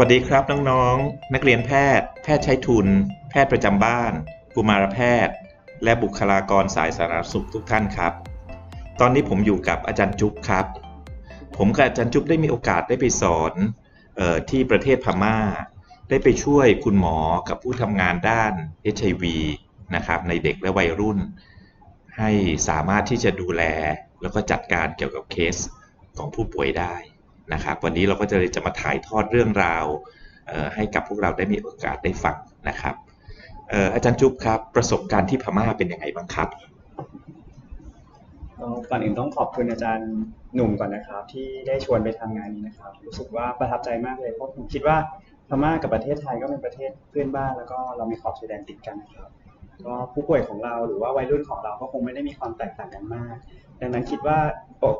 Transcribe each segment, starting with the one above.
วัสดีครับน้องๆ นักเรียนแพทย์ แพทย์ใช้ทุน แพทย์ประจำบ้าน กุมารแพทย์ และบุคลากรสายสาธารณสุขทุกท่านครับ ตอนนี้ผมอยู่กับอาจารย์จุ๊บครับ ผมกับอาจารย์จุ๊บได้มีโอกาสได้ไปสอนออที่ประเทศพม่า ได้ไปช่วยคุณหมอกับผู้ทำงานด้าน HIV นะครับในเด็กและวัยรุ่น ให้สามารถที่จะดูแลแล้วก็จัดการเกี่ยวกับเคสของผู้ป่วยได้ นะครับวันนี้เราก็จะเลยจะมาถ่ายทอดเรื่องราวให้กับพวกเราได้มีโอกาสได้ฟังนะครับอาจารย์จุ๊บครับ ประสบการณ์ที่พม่าเป็นยังไงบ้างครับก่อนอื่นต้องขอบคุณอาจารย์หนุ่มก่อนนะครับ ที่ได้ชวนไปทำงานนี้นะครับ รู้สึกว่าประทับใจมากเลยเพราะผมคิดว่าพม่ากับประเทศไทยก็เป็นประเทศเพื่อนบ้านแล้วก็เรามีขอบชายแดนติดกันนะครับ ก็ผู้ป่วยของเราหรือว่าวัยรุ่นของเราก็คงไม่ได้มีความแตกต่างกันมาก ดังนั้นคิดว่า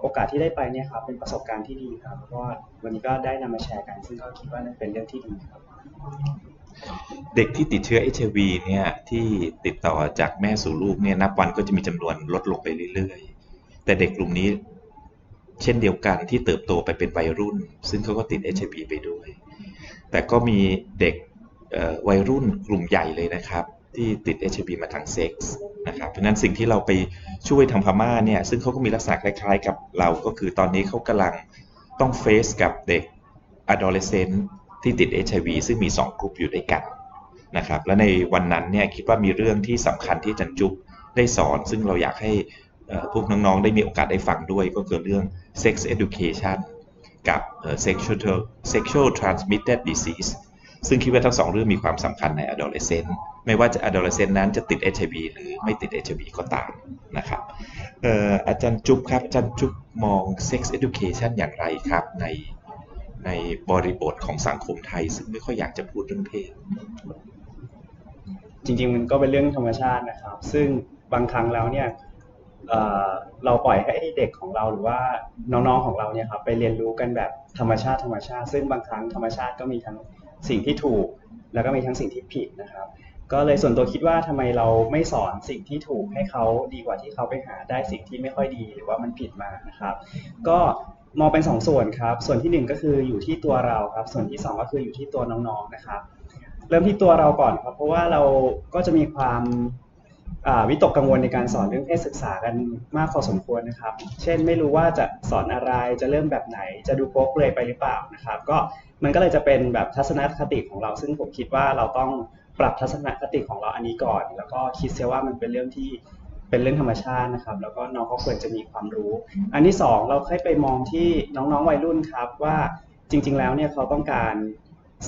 โอกาสที่ได้ไปเนี่ยครับเป็นประสบการณ์ที่ดีครับเพราะว่าวันนี้ก็ได้นำมาแชร์กัน ซึ่งก็คิดว่านั่นเป็นเรื่องที่ดีครับ เด็กที่ติดเชื้อ HIV เนี่ยที่ติดต่อจากแม่สู่ลูกเนี่ยนับวันก็จะมีจำนวนลดลงไปเรื่อยๆ แต่เด็กกลุ่มนี้เช่นเดียวกันที่เติบโตไปเป็นวัยรุ่น ซึ่งเขาก็ติด HIV ไปด้วย แต่ก็มีเด็กวัยรุ่นกลุ่มใหญ่เลยนะครับ ที่ติด HIV มาทางเซ็กส์นะครับ เพราะนั้นสิ่งที่เราไปช่วยทางพม่าเนี่ย ซึ่งเขาก็มีลักษณะคล้ายๆ กับเราก็คือตอนนี้เขากำลังต้องเฟซกับเด็ก adolescent ที่ติด HIV ซึ่งมี 2 กลุ่มอยู่ด้วยกันนะครับ และในวันนั้นเนี่ยคิดว่ามีเรื่องที่สำคัญที่จันจุ๊บได้สอน ซึ่งเราอยากให้พวกน้องๆ ได้มีโอกาสได้ฟังด้วยก็คือเรื่อง sex education กับเอ่อ sexual sexual transmitted disease ซึ่งคิดว่าทั้งสองเรื่องมีความสำคัญใน adolescent ไม่ว่าจะ adolescent นั้นจะติด HIV หรือไม่ติด HIV ก็ตามนะครับอาจารย์จุ๊บครับอาจารย์จุ๊บมอง sex education อย่างไรครับในในบริบทของสังคมไทย ซึ่งไม่ค่อยอยากจะพูดเรื่องเพศ จริงๆมันก็เป็นเรื่องธรรมชาตินะครับ ซึ่งบางครั้งแล้วเนี่ยเเราปล่อยให้เด็กของเราหรือว่าน้องๆของเราเนี่ยครับไปเรียนรู้กันแบบธรรมชาติธรรมชาติ ซึ่งบางครั้งธรรมชาติก็มีทั้ง สิ่งที่ถูก แล้วก็มีทั้งสิ่งที่ผิดนะครับ ก็เลยส่วนตัวคิดว่าทำไมเราไม่สอนสิ่งที่ถูกให้เขาดีกว่าที่เขาไปหาได้สิ่งที่ไม่ค่อยดีหรือว่ามันผิดมานะครับ ก็มองเป็นสองส่วนครับ ส่วนที่หนึ่งก็คืออยู่ที่ตัวเราครับ ส่วนที่สองก็คืออยู่ที่ตัวน้องๆนะครับ เริ่มที่ตัวเราก่อนครับ เพราะว่าเราก็จะมีความ วิตกกังวลในการสอนเรื่องเพศศึกษากันมากพอสมควรนะครับ เช่นไม่รู้ว่าจะสอนอะไรจะเริ่มแบบไหน จะดูโป๊กเลยไปหรือเปล่านะครับ ก็มันก็เลยจะเป็นแบบทัศนคติของเรา ซึ่งผมคิดว่าเราต้องปรับทัศนคติของเราอันนี้ก่อน แล้วก็คิดเสียว่ามันเป็นเรื่องที่เป็นเรื่องธรรมชาตินะครับ แล้วก็น้องเขาควรจะมีความรู้ อันที่สองเราค่อยไปมองที่น้องๆวัยรุ่นครับว่าจริง ๆ แล้วเนี่ยเขาต้องการ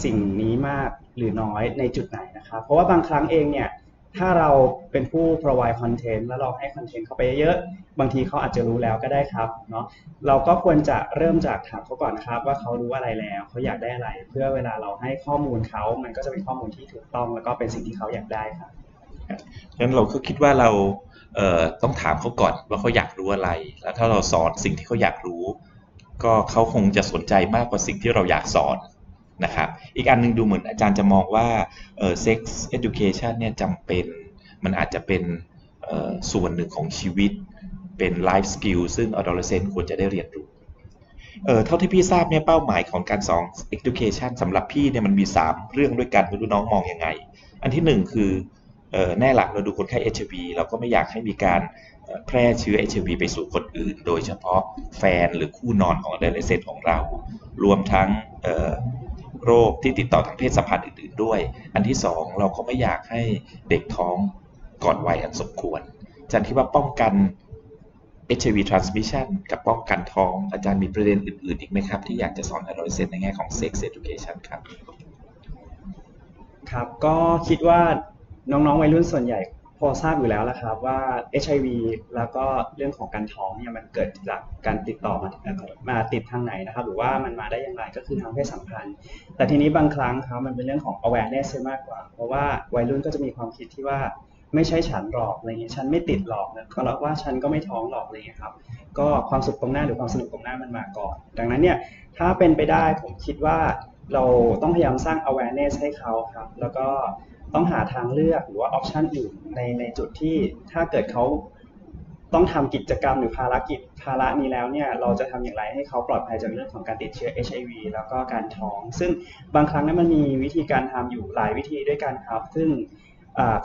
สิ่งนี้มากหรือน้อยในจุดไหนนะครับ เพราะว่าบางครั้งเองเนี่ย ถ้าเราเป็นผู้ provide content แล้วเราให้ content เข้าไปเยอะๆบางทีเขาอาจจะรู้แล้วก็ได้ครับเนาะ เราก็ควรจะเริ่มจากถามเขาก่อนครับ ว่าเขารู้อะไรแล้ว เขาอยากได้อะไร เพื่อเวลาเราให้ข้อมูลเขา มันก็จะเป็นข้อมูลที่ถูกต้อง แล้วก็เป็นสิ่งที่เขาอยากได้ครับงั้นเราก็คิดว่าเราเต้องถามเขาก่อนว่าเขาอยากรู้อะไร แล้วถ้าเราสอนสิ่งที่เขาอยากรู้ ก็เขาคงจะสนใจมากกว่าสิ่งที่เราอยากสอน นะครับ อีกอันหนึงดูเหมือนอาจารย์จะมองว่าเอ่อ sex education เนี่ยจำเป็น มันอาจจะเป็นส่วนหนึ่งของชีวิต เป็น life skill ซึ่ง adolescent ควรจะได้เรียนรู้เออเท่าที่พี่ทราบเนี่ยเป้าหมายของการสอน education สำหรับพี่เนี่ยมันมี 3 เรื่องด้วยกันไม่รู้น้องมองยังไง อันที่หนึ่งคือเออแน่หลักเราดูคนไข้ HIV เราก็ไม่อยากให้มีการแพร่เชื้อ HIV ไปสู่คนอื่น โดยเฉพาะแฟนหรือคู่นอนของ adolescent ของเรา รวมทั้ง โรคที่ติดต่อทางเพศสัมพันธ์อื่นๆด้วย อันที่สองเราก็ไม่อยากให้เด็กท้องก่อนวัยอันสมควร อาจารย์คิดว่าป้องกัน HIV transmission กับป้องกันท้อง อาจารย์มีประเด็นอื่นๆ อีกไหมครับ ที่อยากจะสอน adolescent ในแง่ของ sex education ครับ ครับ ก็คิดว่าน้องๆ วัยรุ่นส่วนใหญ่ พอทราบอยู่แล้วละครับว่า HIV แล้วก็เรื่องของการท้องเนี่ยมันเกิดจากการติดต่อมามาติดทางไหนนะครับ หรือว่ามันมาได้อย่างไรก็คือทางเพศสัมพันธ์ แต่ทีนี้บางครั้งครับมันเป็นเรื่องของ awareness มากกว่า เพราะว่าวัยรุ่นก็จะมีความคิดที่ว่าไม่ใช่ฉันหรอกอะไรเงี้ยฉันไม่ติดหรอกนะก็แล้วว่าฉันก็ไม่ท้องหรอกอะไรเงี้ยครับ ก็ความสุขตรงหน้าหรือความสนุกตรงหน้ามันมาก่อน ดังนั้นเนี่ยถ้าเป็นไปได้ผมคิดว่าเราต้องพยายามสร้าง awareness ให้เขาครับ แล้วก็ ต้องหาทางเลือกหรือว่า option อื่นในในจุดที่ถ้าเกิดเขาต้องทำกิจกรรมหรือภารกิจภาระนี้แล้วเนี่ยเราจะทำอย่างไรให้เขาปลอดภัยจากเรื่องของการติดเชื้อ HIV แล้วก็การท้อง ซึ่งบางครั้งนั้นมันมีวิธีการทำอยู่หลายวิธีด้วยกันครับ ซึ่ง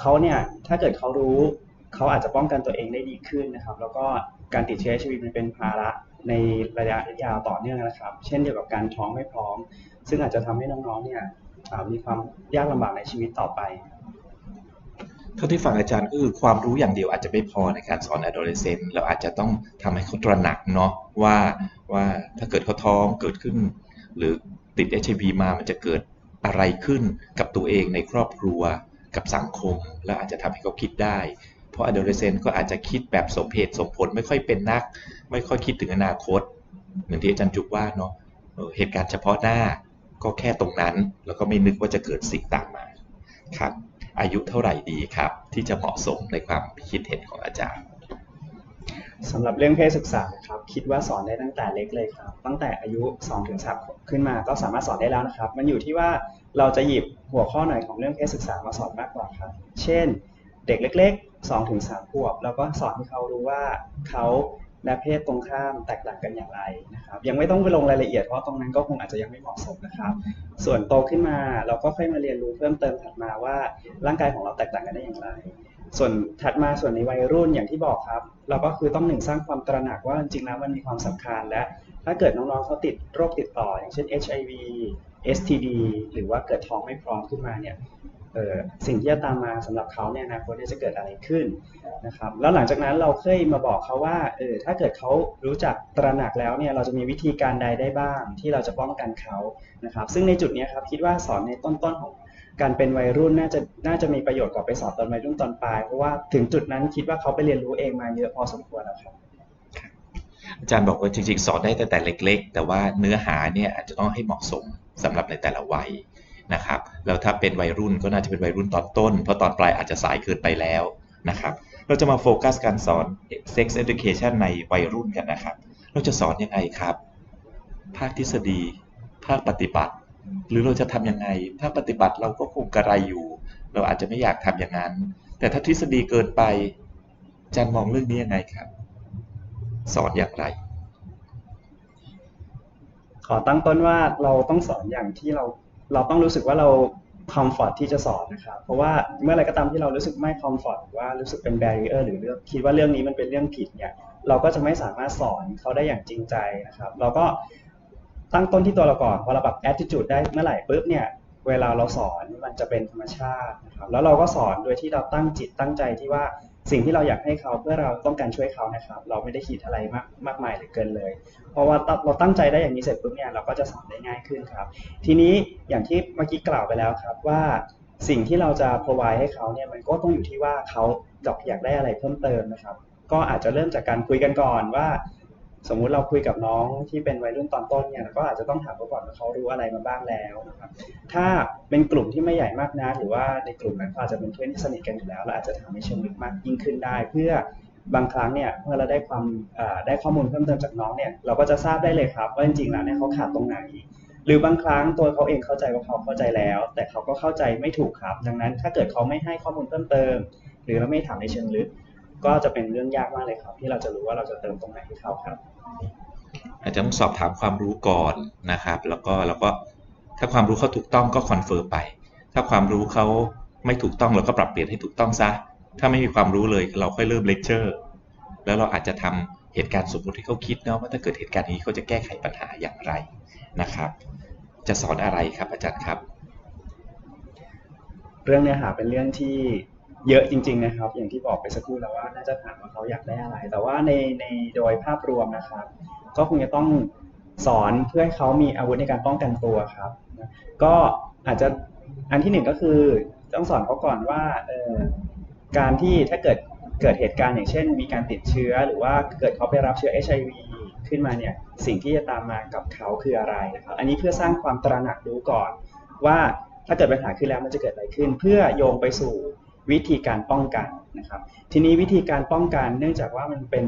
เขาเนี่ยถ้าเกิดเขารู้เขาอาจจะป้องกันตัวเองได้ดีขึ้นนะครับ แล้วก็การติดเชื้อ HIV มันเป็นภาระในระยะยาวต่อเนื่องนะครับ เช่นเดียวกับการท้องไม่พร้อม ซึ่งอาจจะทำให้น้องๆเนี่ย มีความยากลำบากในชีวิตต่อไป เท่าที่ฟังอาจารย์ก็คือความรู้อย่างเดียวอาจจะไม่พอในการสอน adolescent เราอาจจะต้องทำให้เขาตระหนักเนาะว่าว่าถ้าเกิดเขาท้องเกิดขึ้น หรือติด HIV มามันจะเกิดอะไรขึ้นกับตัวเองในครอบครัวกับสังคม แล้วอาจจะทำให้เขาคิดได้ เพราะ adolescent ก็อาจจะคิดแบบสมเหตุสมผลไม่ค่อยเป็นนัก ไม่ค่อยคิดถึงอนาคต เหมือนที่อาจารย์จุกว่าเนาะเหตุการณ์เฉพาะหน้า ก็แค่ตรงนั้น แล้วก็ไม่นึกว่าจะเกิดสิ่งตามมาครับ อายุเท่าไหร่ดีครับ ที่จะเหมาะสมในความคิดเห็นของอาจารย์สำหรับเรื่องเพศศึกษาครับคิดว่าสอนได้ตั้งแต่เล็กเลยครับ ตั้งแต่อายุ2-3ถึงขึ้นมาก็สามารถสอนได้แล้วนะครับ มันอยู่ที่ว่าเราจะหยิบหัวข้อไหนของเรื่องเพศศึกษามาสอนมากกว่าครับ เช่น เด็กเล็ก ๆ2-3ถึงขวบแล้วก็สอนให้เขารู้ว่าเขา และเพศตรงข้ามแตกต่างกันอย่างไรนะครับ ยังไม่ต้องไปลงรายละเอียดเพราะตรงนั้นก็คงอาจจะยังไม่เหมาะสมนะครับ ส่วนโตขึ้นมาเราก็ค่อยมาเรียนรู้เพิ่มเติมถัดมาว่าร่างกายของเราแตกต่างกันได้อย่างไร ส่วนถัดมาส่วนในวัยรุ่นอย่างที่บอกครับ เราก็คือต้องหนึ่งสร้างความตระหนักว่าจริงๆแล้วมันมีความสำคัญและถ้าเกิดน้องๆเขาติดโรคติดต่อ อย่างเช่น HIV STD หรือว่าเกิดท้องไม่พร้อมขึ้นมาเนี่ย สิ่งที่จะตามมาสำหรับเขาเนี่ยนะคตจะเกิดอะไรขึ้นนะครับแล้วหลังจากนั้นเราเคยมาบอกเขาว่าเออถ้าเกิดเขารู้จักตระหนักแล้วเนี่ยเราจะมีวิธีการใดได้บ้าง ที่เราจะป้องกันเขานะครับซึ่งในจุดนี้ครับคิดว่าสอนในต้นๆของการเป็นวัยรุ่นน่าจะน่าจะมีประโยชน์กว่าไปสอนตอนวัยรุ่นตอนปลายเพราะว่าถึงจุดนั้นคิดว่าเขาไปเรียนรู้เองมาเยอะพอสมควรแล้วครับอาจารย์บอกว่าจริงๆ สอนได้แต่แต่เล็ก ๆ แต่ว่าเนื้อหาเนี่ยอาจจะต้องให้เหมาะสมสำหรับในแต่ละวัย นะครับแล้วถ้าเป็นวัยรุ่นก็น่าจะเป็นวัยรุ่นตอนต้น เพราะตอนปลายอาจจะสายเกินไปแล้วนะครับเราจะมาโฟกัสการสอน sex education ในวัยรุ่นกันนะครับ เราจะสอนยังไงครับ ภาคทฤษฎี ภาคปฏิบัติ หรือเราจะทำยังไง ภาคปฏิบัติเราก็คงกระไรอยู่ เราอาจจะไม่อยากทำอย่างนั้น แต่ถ้าทฤษฎีเกินไปจารย์มองเรื่องนี้ยังไงครับ สอนอย่างไร ขอตั้งต้นว่าเราต้องสอนอย่างที่เรา เราต้องรู้สึกว่าเราคอมฟอร์ตที่จะสอนนะครับ เพราะว่าเมื่อไรก็ตามที่เรารู้สึกไม่คอมฟอร์ตว่ารู้สึกเป็นแบรีเออร์หรือเรื่องคิดว่าเรื่องนี้มันเป็นเรื่องผิดเนี่ยเราก็จะไม่สามารถสอนเขาได้อย่างจริงใจนะครับ เราก็ตั้งต้นที่ตัวเราก่อนพอเราแบบแอ t i t u d e ได้เมื่อไหร่ปุ๊บเนี่ยเวลาเราสอนมันจะเป็นธรรมชาตินะครับแล้วเราก็สอนโดยที่เราตั้งจิตตั้งใจที่ว่า สิ่งที่เราอยากให้เขาเพื่อเราต้องการช่วยเขานะครับ เราไม่ได้คิดอะไรมากมากมายหรือเกินเลย เพราะว่าเราตั้งใจได้อย่างนี้เสร็จปุ๊บเนี่ยเราก็จะสอนได้ง่ายขึ้นครับ ทีนี้อย่างที่เมื่อกี้กล่าวไปแล้วครับว่าสิ่งที่เราจะ provide ให้เขาเนี่ยมันก็ต้องอยู่ที่ว่าเขาอยากได้อะไรเพิ่มเติมนะครับ ก็อาจจะเริ่มจากการคุยกันก่อนว่า สมมุติเราคุยกับน้องที่เป็นวัยรุ่นตอนต้นเนี่ยก็อาจจะต้องถามเขาก่อนว่าเขารู้อะไรมาบ้างแล้วนะครับ ถ้าเป็นกลุ่มที่ไม่ใหญ่มากนะหรือว่าในกลุ่มนั้นอาจจะเป็นเพื่อนที่สนิทกันอยู่แล้วเราอาจจะทำให้เชิงลึกมากยิ่งขึ้นได้ เพื่อบางครั้งเนี่ยเมื่อเราได้ความได้ข้อมูลเพิ่มเติมจากน้องเนี่ยเราก็จะทราบได้เลยครับว่าจริงๆแล้วเนี่ยเขาขาดตรงไหนหรือบางครั้งตัวเขาเองเข้าใจว่าเขาเข้าใจแล้ว แต่เขาก็เข้าใจไม่ถูกครับ ดังนั้นถ้าเกิดเขาไม่ให้ข้อมูลเพิ่มเติม หรือเราไม่ถามในเชิงลึก ก็จะเป็นเรื่องยากมากเลยครับ ที่เราจะรู้ว่าเราจะเติมตรงไหนให้เขาครับ อาจจะต้องสอบถามความรู้ก่อนนะครับ แล้วก็แล้วก็ถ้าความรู้เขาถูกต้องก็คอนเฟิร์มไป ถ้าความรู้เขาไม่ถูกต้องเราก็ปรับเปลี่ยนให้ถูกต้องซะ ถ้าไม่มีความรู้เลยเราค่อยเริ่มเลคเชอร์ แล้วเราอาจจะทำเหตุการณ์สมมติที่เขาคิดเนาะว่าถ้าเกิดเหตุการณ์นี้เขาจะแก้ไขปัญหาอย่างไรนะครับ จะสอนอะไรครับอาจารย์ครับ เรื่องเนื้อหาเป็นเรื่องที่ เยอะจริง ๆนะครับ อย่างที่บอกไปสักครู่แล้วว่าน่าจะถามว่าเขาอยากได้อะไร แต่ว่าในในโดยภาพรวมนะครับ ก็คงจะต้องสอนเพื่อให้เขามีอาวุธในการป้องกันตัวครับ ก็อาจจะอันที่หนึ่งก็คือต้องสอนเขาก่อนว่าการที่ถ้าเกิดเกิดเหตุการณ์อย่างเช่น มีการติดเชื้อหรือว่าเกิดเขาไปรับเชื้อ HIV ขึ้นมาเนี่ยสิ่งที่จะตามมากับเขาคืออะไรนะครับอันนี้เพื่อสร้างความตระหนักรู้ก่อน ว่าถ้าเกิดปัญหาขึ้นแล้วมันจะเกิดอะไรขึ้น เพื่อโยงไปสู่ วิธีการป้องกันนะครับ ทีนี้วิธีการป้องกันเนื่องจากว่ามันเป็น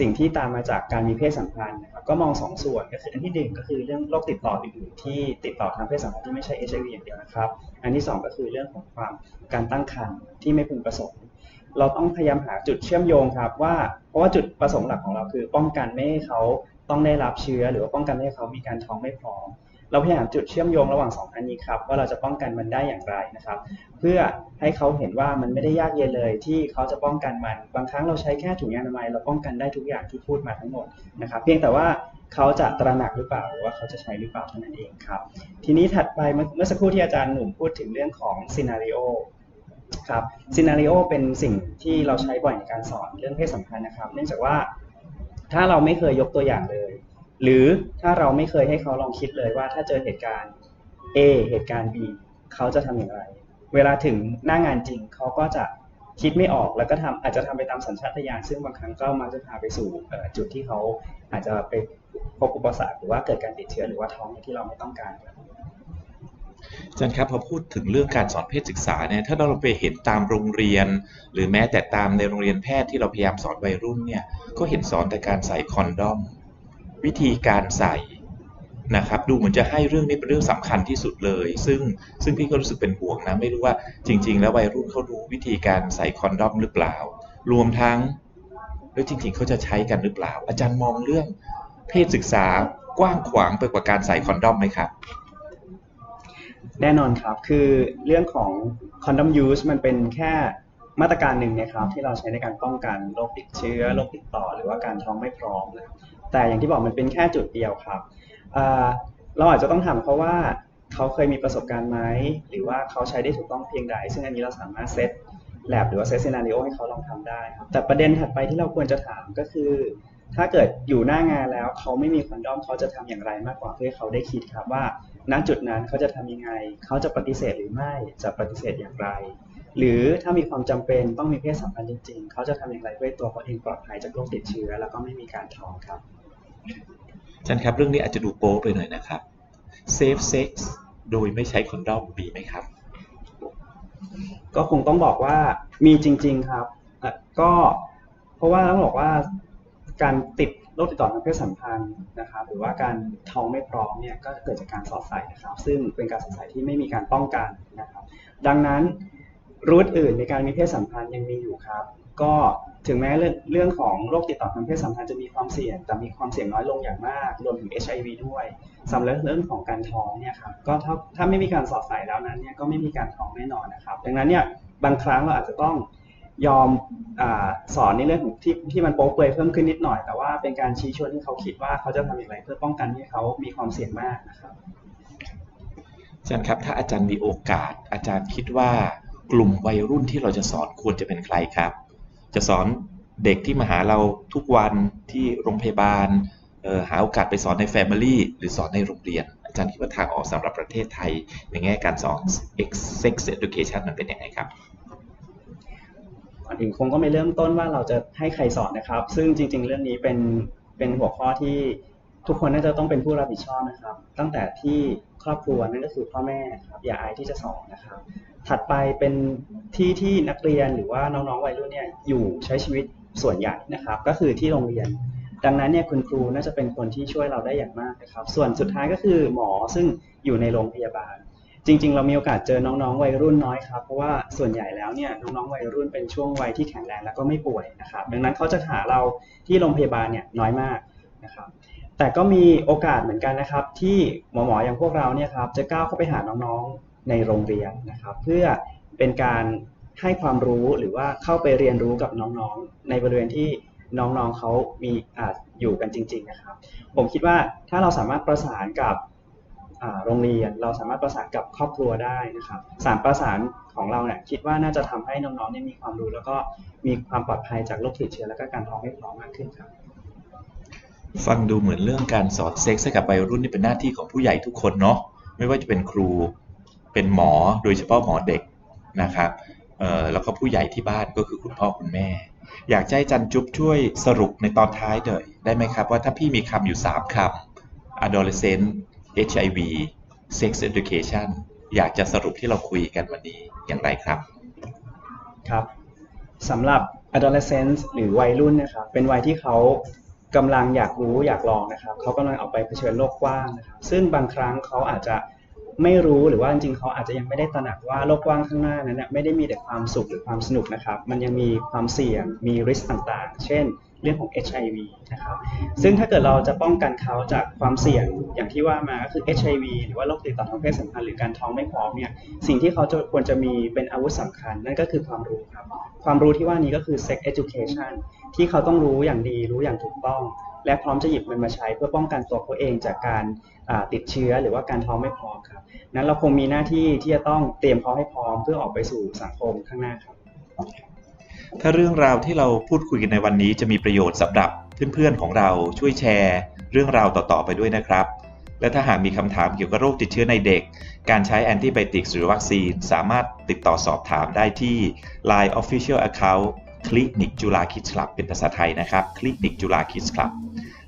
สิ่งที่ตามมาจากการมีเพศสัมพันธ์นะครับก็มอง2สส่วนก็คืออันที่หนึ่งก็คือเรื่องโรคติดต่ออื่นๆที่ติดต่อทางเพศสัมพันธ์ที่ไม่ใช่ HIV อย่างเดียวนะครับ อันที่ 2 ก็คือเรื่องของความการตั้งครรภ์ที่ไม่พึงประสงค์ เราต้องพยายามหาจุดเชื่อมโยงครับว่าเพราะว่าจุดประสงค์หลักของเราคือ ป้องกันไม่ให้เขาต้องได้รับเชื้อ หรือว่าป้องกันไม่ให้เขามีการท้องไม่พร้อม เราพยายามจุดเชื่อมโยงระหว่างสองอันนี้ครับว่าเราจะป้องกันมันได้อย่างไรนะครับ เพื่อให้เขาเห็นว่ามันไม่ได้ยากเย็นเลยที่เขาจะป้องกันมัน บางครั้งเราใช้แค่ถุงยางอนามัยเราป้องกันได้ทุกอย่างที่พูดมาทั้งหมดนะครับ เพียงแต่ว่าเขาจะตระหนักหรือเปล่าหรือว่าเขาจะใช้หรือเปล่าเท่านั้นเองครับ ทีนี้ถัดไปเมื่อเมื่อสักครู่ที่อาจารย์หนุ่มพูดถึงเรื่องของซีนารีโอครับซีนารีโอเป็นสิ่งที่เราใช้บ่อยในการสอนเรื่องเพศสัมพันธ์นะครับ เนื่องจากว่าถ้าเราไม่เคยยกตัวอย่างเลย หรือถ้าเราไม่เคยให้เขาลองคิดเลยว่าถ้าเจอเหตุการณ์ A เหตุการณ์ B เขาจะทำอย่างไร เวลาถึงหน้างานจริงเขาก็จะคิดไม่ออกแล้วก็ทำอาจจะทำไปตามสัญชาตญาณซึ่งบางครั้งก็มักจะพาไปสู่จุดที่เขาอาจจะไปพบอุปสรรคหรือว่าเกิดการติดเชื้อหรือว่าท้องที่เราไม่ต้องการครับอาจารย์ครับพอพูดถึงเรื่องการสอนเพศศึกษาเนี่ยถ้าเราไปเห็นตามโรงเรียน หรือแม้แต่ตามในโรงเรียนแพทย์ที่เราพยายามสอนวัยรุ่นเนี่ยก็เห็นสอนแต่การใส่คอนดอม วิธีการใส่นะครับดูเหมือนจะให้เรื่องนี้เป็นเรื่องสำคัญที่สุดเลย ซึ่งซึ่งพี่ก็รู้สึกเป็นห่วงนะไม่รู้ว่าจริง ๆ แล้ววัยรุ่นเขารู้วิธีการใส่คอนดอมหรือเปล่า รวมทั้งแล้วจริง ๆเขาจะใช้กันหรือเปล่า อาจารย์มองเรื่องเพศศึกษากว้างขวางไปกว่าการใส่คอนดอมไหมครับแน่นอนครับคือเรื่องของ condom use มันเป็นแค่มาตรการหนึ่งนะครับที่เราใช้ในการป้องกันโรคติดเชื้อโรคติดต่อ หรือว่าการท้องไม่พร้อมนะ แต่อย่างที่บอกมันเป็นแค่จุดเดียวครับเราอาจจะต้องถามเขาว่าเขาเคยมีประสบการณ์ไหมหรือว่าเขาใช้ได้ถูกต้องเพียงใด ซึ่งอันนี้เราสามารถเซตแลบหรือว่าเซตซีนารีโอให้เขาลองทำได้ครับแต่ประเด็นถัดไปที่เราควรจะถามก็คือ ถ้าเกิดอยู่หน้างานแล้วเขาไม่มีคอนดอมเขาจะทำอย่างไรมากกว่าเพื่อให้เขาได้คิดครับว่าณจุดนั้นเขาจะทำยังไง เขาจะปฏิเสธหรือไม่จะปฏิเสธอย่างไร หรือถ้ามีความจำเป็นต้องมีเพศสัมพันธ์จริงๆ เขาจะทำอย่างไรเพื่อตัวเขาเองปลอดภัยจากโรคติดเชื้อ แล้วก็ไม่มีการท้องครับ จารย์ครับเรื่องนี้อาจจะดูโป๊ไปหน่อยนะครับ safe sex โดยไม่ใช้คอนดอมมีไหมครับ ก็คงต้องบอกว่ามีจริง ๆครับก็เพราะว่าต้องบอกว่าการติดโรคติดต่อทางเพศสัมพันธ์นะครับหรือว่าการท้องไม่พร้อมเนี่ยก็เกิดจากการสอดใส่นะครับ ซึ่งเป็นการสอดใส่ที่ไม่มีการป้องกันนะครับ ดังนั้นรูทอื่นในการมีเพศสัมพันธ์ยังมีอยู่ครับ ก็ ถึงแม้เรื่องเรื่องของโรคติดต่อทางเพศสัมพันธ์จะมีความเสี่ยง แต่มีความเสี่ยงน้อยลงอย่างมากรวมถึง HIV ด้วยสำหรับเรื่องของการท้องเนี่ยครับก็ถ้าถ้าไม่มีการสอดใส่แล้วนั้นเนี่ยก็ไม่มีการท้องแน่นอนนะครับ ดังนั้นเนี่ยบางครั้งเราอาจจะต้องยอมอสอนในเรื่องของที่ที่มันโป๊ะเปลือยเพิ่มขึ้นนิดหน่อย แต่ว่าเป็นการชี้ชวนให้เขาคิดว่าเขาจะทำอย่างไรเพื่อป้องกันไม่เขามีความเสี่ยงมากนะครับอาจารย์ครับถ้าอาจารย์มีโอกาส อาจารย์คิดว่ากลุ่มวัยรุ่นที่เราจะสอนควรจะเป็นใครครับ จะสอนเด็กที่มาหาเราทุกวันที่โรงพยาบาลหาโอกาสไปสอนในแฟมิลี่หรือสอนในโรงเรียน อาจารย์คิดว่าทางออกสำหรับประเทศไทย ในแง่การสอน sex education มันเป็นยังไงครับก่อนอื่นคงก็ไม่เริ่มต้นว่าเราจะให้ใครสอนนะครับ ซึ่งจริง ๆ เรื่องนี้เป็นเป็นหัวข้อที่ทุกคนน่าจะต้องเป็นผู้รับผิดชอบนะครับ ตั้งแต่ที่ครอบครัวนั่นก็คือพ่อแม่ครับอย่าอายที่จะสอนนะครับ ถัดไปเป็นที่ที่นักเรียนหรือว่าน้องๆวัยรุ่นเนี่ยอยู่ใช้ชีวิตส่วนใหญ่นะครับ ก็คือที่โรงเรียน ดังนั้นเนี่ยคุณครูน่าจะเป็นคนที่ช่วยเราได้อย่างมากนะครับ ส่วนสุดท้ายก็คือหมอซึ่งอยู่ในโรงพยาบาล จริง ๆ เรามีโอกาสเจอน้องๆวัยรุ่นน้อยครับเพราะว่าส่วนใหญ่แล้วเนี่ยน้องๆวัยรุ่นเป็นช่วงวัยที่แข็งแรงแล้วก็ไม่ป่วยนะครับ ดังนั้นเขาจะหาเราที่โรงพยาบาลเนี่ยน้อยมากนะครับแต่ก็มีโอกาสเหมือนกันนะครับ ที่หมอๆอย่างพวกเราเนี่ยครับจะก้าวเข้าไปหาน้องๆ ในโรงเรียนนะครับ เพื่อเป็นการให้ความรู้หรือว่าเข้าไปเรียนรู้กับน้องๆ ในบริเวณที่น้องๆเขามีออยู่กันจริง ๆนะครับ ผมคิดว่าถ้าเราสามารถประสานกับโรงเรียน เราสามารถประสานกับครอบครัวได้นะครับสารประสานของเราเนี่ยคิดว่าน่าจะทำให้น้องๆเนี่ยมีความรู้ แล้วก็มีความปลอดภัยจากโรคติดเชื้อและก็การท้องไม่พร้อมมากขึ้นครับ ฟังดูเหมือนเรื่องการสอนเซ็กซ์ให้กับวัยรุ่นนี่เป็นหน้าที่ของผู้ใหญ่ทุกคนเนาะไม่ว่าจะเป็นครู เป็นหมอโดยเฉพาะหมอเด็กนะครับแล้วก็ผู้ใหญ่ที่บ้านก็คือคุณพ่อคุณแม่ อยากจะให้จันจุ๊บช่วยสรุปในตอนท้ายหน่อยได้ไหมครับ ว่าถ้าพี่มีคำอยู่ 3คำ adolescent HIV sex education อยากจะสรุปที่เราคุยกันวันนี้อย่างไรครับ ครับสำหรับ adolescence หรือวัยรุ่นนะครับ เป็นวัยที่เขากำลังอยากรู้อยากลองนะครับ เขากำลังออกไปเผชิญโลกกว้างนะครับ ซึ่งบางครั้งเขาอาจจะ ไม่รู้หรือว่าจริงๆเขาอาจจะยังไม่ได้ตระหนักว่าโลกกว้างข้างหน้านั้นไม่ได้มีแต่ความสุขหรือความสนุกนะครับ มันยังมีความเสี่ยงมีริสต่างๆ เช่น เรื่องของ HIV นะครับซึ่งถ้าเกิดเราจะป้องกันเขาจากความเสี่ยงอย่างที่ว่ามาก็คือ HIV หรือว่าโรคติดต่อทางเพศสัมพันธ์หรือการท้องไม่พร้อมเนี่ยสิ่งที่เขาจะควรจะมีเป็นอาวุธสำคัญ นั่นก็คือความรู้ครับ ความรู้ที่ว่านี้ก็คือ sex education ที่เขาต้องรู้อย่างดีรู้อย่างถูกต้อง และพร้อมจะหยิบมันมาใช้เพื่อป้องกันตัวเขาเองจากการติดเชื้อหรือว่าการท้องไม่พร้อมครับนั้นเราคงมีหน้าที่ที่จะต้องเตรียมเขาให้พร้อมเพื่อออกไปสู่สังคมข้างหน้าครับ ถ้าเรื่องราวที่เราพูดคุยกันในวันนี้จะมีประโยชน์สำหรับเพื่อนๆของเราช่วยแชร์ เรื่องราวต่อๆไปด้วยนะครับ และถ้าหากมีคำถามเกี่ยวกับโรคติดเชื้อในเด็ก การใช้แอนติไบอติกหรือวัคซีน สามารถติดต่อสอบถามได้ที่ Line Official Account คลินิกจุฬาคิดคลับเป็นภาษาไทยนะครับ คลินิกจุฬาคิดคลับ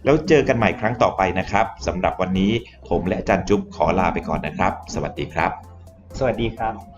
แล้วเจอกันใหม่ครั้งต่อไปนะครับสำหรับวันนี้ผมและอาจารย์จุ๊บขอลาไปก่อนนะครับ สวัสดีครับ สวัสดีครับ